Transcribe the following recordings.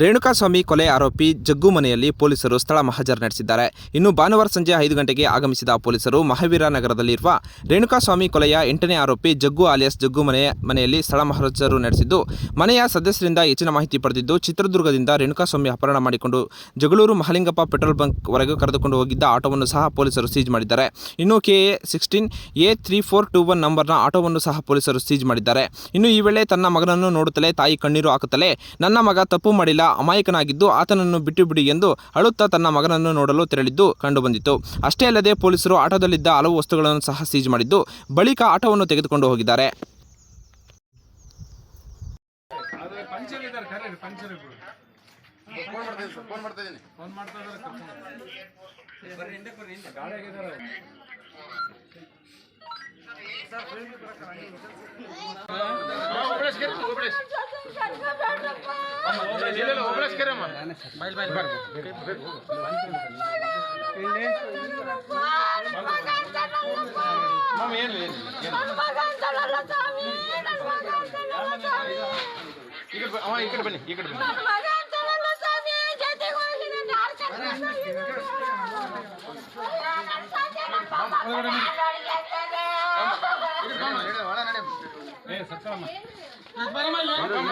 ರೇಣುಕಾಸ್ವಾಮಿ ಕೊಲೆ ಆರೋಪಿ ಜಗ್ಗು ಮನೆಯಲ್ಲಿ ಪೊಲೀಸರು ಸ್ಥಳ ಮಹಜರ್ ನಡೆಸಿದ್ದಾರೆ. ಇನ್ನು ಭಾನುವಾರ ಸಂಜೆ ಐದು ಗಂಟೆಗೆ ಆಗಮಿಸಿದ ಪೊಲೀಸರು ಮಹಾವೀರ ನಗರದಲ್ಲಿರುವ ರೇಣುಕಾಸ್ವಾಮಿ ಕೊಲೆಯ ಎಂಟನೇ ಆರೋಪಿ ಜಗ್ಗು ಆಲಿಯಸ್ ಜಗ್ಗು ಮನೆ, ಮನೆಯಲ್ಲಿ ಸ್ಥಳ ಮಹಜರು ನಡೆಸಿದ್ದು, ಮನೆಯ ಸದಸ್ಯರಿಂದ ಹೆಚ್ಚಿನ ಮಾಹಿತಿ ಪಡೆದಿದ್ದು, ಚಿತ್ರದುರ್ಗದಿಂದ ರೇಣುಕಾಸ್ವಾಮಿ ಅಪಹರಣ ಮಾಡಿಕೊಂಡು ಜಗಳೂರು ಮಹಲಿಂಗಪ್ಪ ಪೆಟ್ರೋಲ್ ಬಂಕ್ ವರೆಗೂ ಕರೆದುಕೊಂಡು ಹೋಗಿದ್ದ ಆಟೋವನ್ನು ಸಹ ಪೊಲೀಸರು ಸೀಜ್ ಮಾಡಿದ್ದಾರೆ. ಇನ್ನು K A sixteen, A three four two one ನಂಬರ್ನ ಆಟೋವನ್ನು ಸಹ ಪೊಲೀಸರು ಸೀಜ್ ಮಾಡಿದ್ದಾರೆ. ಇನ್ನು ಈ ವೇಳೆ ತನ್ನ ಮಗನನ್ನು ನೋಡುತ್ತಲೇ ತಾಯಿ ಕಣ್ಣೀರು ಹಾಕುತ್ತಲೇ, ನನ್ನ ಮಗ ತಪ್ಪು ಮಾಡಿಲ್ಲ ಅಮಾಯಕನಾಗಿದ್ದು ಆತನನ್ನು ಬಿಟ್ಟು ಬಿಡಿ ಎಂದು ಅಳುತ್ತಾ ತನ್ನ ಮಗನನ್ನು ನೋಡಲು ತೆರಳಿದ್ದು ಕಂಡುಬಂದಿತ್ತು ಅಷ್ಟೇ ಅಲ್ಲದೆ ಪೊಲೀಸರು ಆಟೋದಲ್ಲಿದ್ದ ಹಲವು ವಸ್ತುಗಳನ್ನು ಸಹ ಸೀಜ್ ಮಾಡಿದ್ದು ಬಳಿಕ ಆಟೋವನ್ನು ತೆಗೆದುಕೊಂಡು ಹೋಗಿದ್ದಾರೆ ಸರ್ ಇಲ್ಲ ಇಲ್ಲ ಒಬ್ಬಳೇಶ್ ಕೇರಿ ಅಮ್ಮ ಬೈಲ್ ಬೈಲ್ ಬರ್ರಿ ಮಾಮ ಏನು ಏನು ಈ ಕಡೆ ಬ- ಅವ ಈ ಕಡೆ ಬನ್ನಿ ಈ ಕಡೆ ಬನ್ನಿ ಒಳ ನಡೆ ಏ ಸತ್ತಮ್ಮ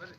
ಬರ್ರಿ.